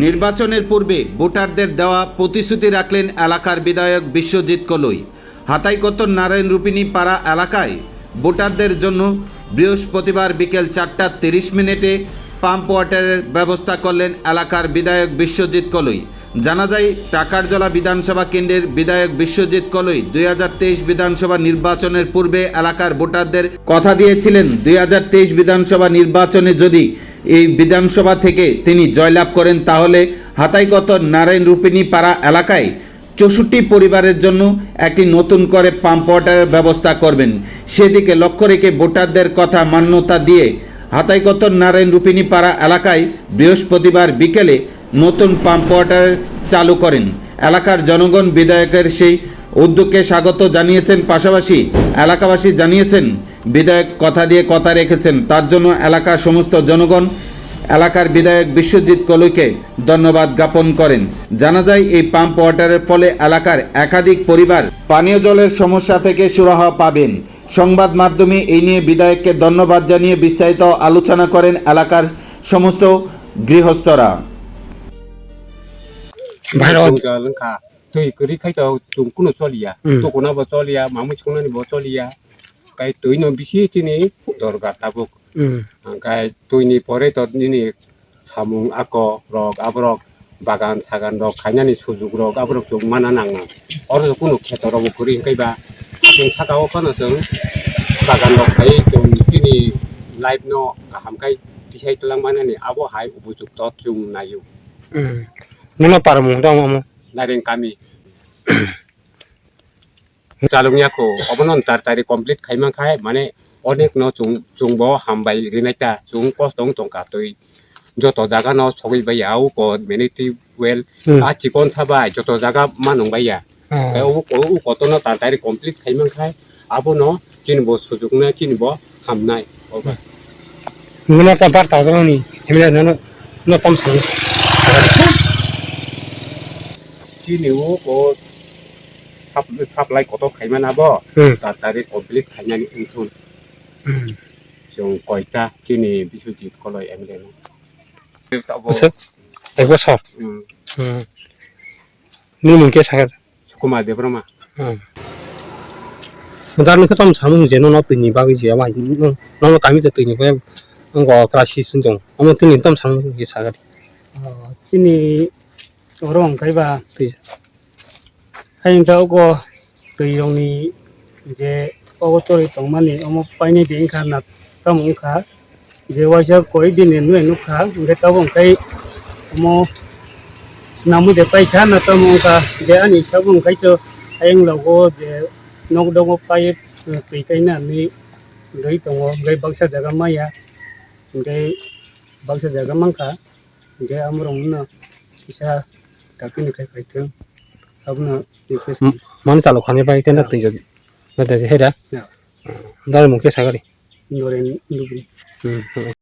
নির্বাচনের পূর্বে ভোটারদের দেওয়া প্রতিশ্রুতি রাখলেন এলাকার বিধায়ক বিশ্বজিৎ কলই। হাতাইকোত্তর নারায়ণ রূপিনী পাড়া এলাকায় ভোটারদের জন্য বৃহস্পতিবার বিকেল চারটা তিরিশ মিনিটে পাম্প ওয়াটারের ব্যবস্থা করলেন এলাকার বিধায়ক বিশ্বজিৎ কলই। জানা যায়, টাকারজলা বিধানসভা কেন্দ্রের বিধায়ক বিশ্বজিৎ কলই দুই হাজার তেইশ বিধানসভা নির্বাচনের পূর্বে এলাকার ভোটারদের কথা দিয়েছিলেন, দুই হাজার তেইশ বিধানসভা নির্বাচনে যদি এই বিধানসভা থেকে তিনি জয়লাভ করেন, তাহলে হাতাইকত নারায়ণ রূপিনী পাড়া এলাকায় চৌষট্টি পরিবারের জন্য একটি নতুন করে পাম্প ওয়াটারের ব্যবস্থা করবেন। সেদিকে লক্ষ্য রেখে ভোটারদের কথা মান্যতা দিয়ে হাতাইকত নারায়ণ রূপিনী পাড়া এলাকায় বৃহস্পতিবার বিকেলে নতুন পাম্প ওয়াটার চালু করেন। এলাকার জনগণ বিধায়কের সেই উদ্যোগকে স্বাগত জানিয়েছেন, পাশাপাশি এলাকাবাসী জানিয়েছেন বিধায়ক কথা দিয়ে কথা রেখেছেন তার জন্য এলাকার সমস্ত জনগণ এলাকার বিধায়ক বিশ্বজিৎ কলুইকে ধন্যবাদ জ্ঞাপন করেন জানা যায় এই পাম্প ওয়াটারের ফলে এলাকার একাধিক পরিবার পানীয় জলের সমস্যা থেকে সুরাহা পাবেন সংবাদ মাধ্যমে এই নিয়ে বিধায়ককে ধন্যবাদ জানিয়ে বিস্তারিত আলোচনা করেন এলাকার সমস্ত গৃহস্থরা তুই কোনো চলিয়া তো কোনো চলিয়া মামুই কোনো চলিয়া kai tui no bisi chini dorga tabuk kai tui ni pore tot nini samung ako rok abrok bagan sagan rok kanyani sujuk rok abrok juk mana nang oro kuno kheto rok kuri kai ba chung saka o kono chung bagan rok kai chung chini life no kaham kai tisai tulang mana ni abo hai ubujuk tot chung nayu Nuna parmung dong, Om. Naring kami. चालुङाको अबनन तारतारि complete खाइमा खाय माने अनेक न चुं चुंबो हामबाय रिनाइता चुं कस्तों टंका तोय যত জায়গা ন সগৈ বাইয়া আও কত মেনিটি ওয়েল আ চিকন থাবাই যত জায়গা মানুং বাইয়া ও ও কত ন তাড়াতাড়ি কমপ্লিট খাইমান খায় আবো ন সুযোগ না চিনব হামনাই চিনিও साप्लाय कत खायमान आब तारि कमप्लिट खायनानै ओंथुन जों कयता दिनै बिस्वजित कलय एम एल ए एक बसर नि मुंखे सागर सुकुमा देब्रमा दा नोंखौ तम सामु जेनो न तुनि बागै जे मा न कामि जे तुनि बे आं गो क्रासि सुनजों आं तुनि तम सामु जे सागर चिनि रं गायबा तुइ হাইংটা ওগো दैयावनि जे অগতরি তংমানি অম পাইনি দিন খা না তামুখা যে ওয়াইসা কই দিন নুই নুখা যে তাবংকাই অম নামু দে পাইখা না তামুখা যে আনি সাবংকাই তো হাইং লগো যে নক দং পাই পেকাইনা নি গই তং গই বাক্সা জায়গা মাইয়া গই বাক্সা জায়গা মাংখা গই আমরং না কিসা তাকিনি খাই খাইতং মানে চালু খানি পাই তেনা তুই যদি হেরা দাঁড়ে মুখে সাগরি হুম